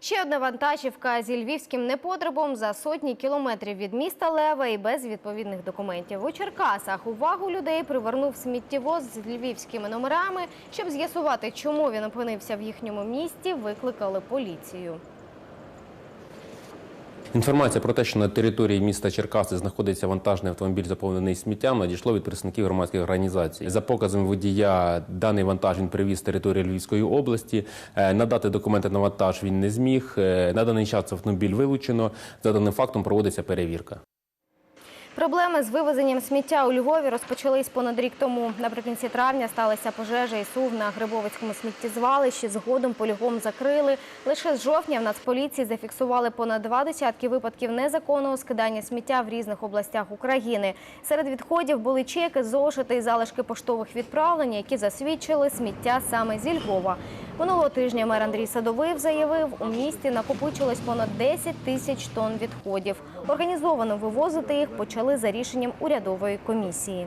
Ще одна вантажівка зі львівським непотребом за сотні кілометрів від міста Лева і без відповідних документів. У Черкасах увагу людей привернув сміттєвоз з львівськими номерами. Щоб з'ясувати, чому він опинився в їхньому місті, викликали поліцію. Інформація про те, що на території міста Черкаси знаходиться вантажний автомобіль, заповнений сміттям, надійшло від представників громадських організацій. За показом водія, даний вантаж він привіз з території Львівської області. Е, Надати документи на вантаж він не зміг. Е, На даний час автомобіль вилучено. За даним фактом проводиться перевірка. Проблеми з вивезенням сміття у Львові розпочались понад рік тому. Наприкінці травня сталася пожежа і сув на Грибовицькому сміттєзвалищі. Згодом полігон закрили. Лише з жовтня в Нацполіції зафіксували понад два десятки випадків незаконного скидання сміття в різних областях України. Серед відходів були чеки, зошити і залишки поштових відправлень, які засвідчили сміття саме зі Львова. Минулого тижня мер Андрій Садовив заявив, у місті накопичилось понад 10 тисяч тонн відходів. Організовано вивозити їх почали за рішенням урядової комісії.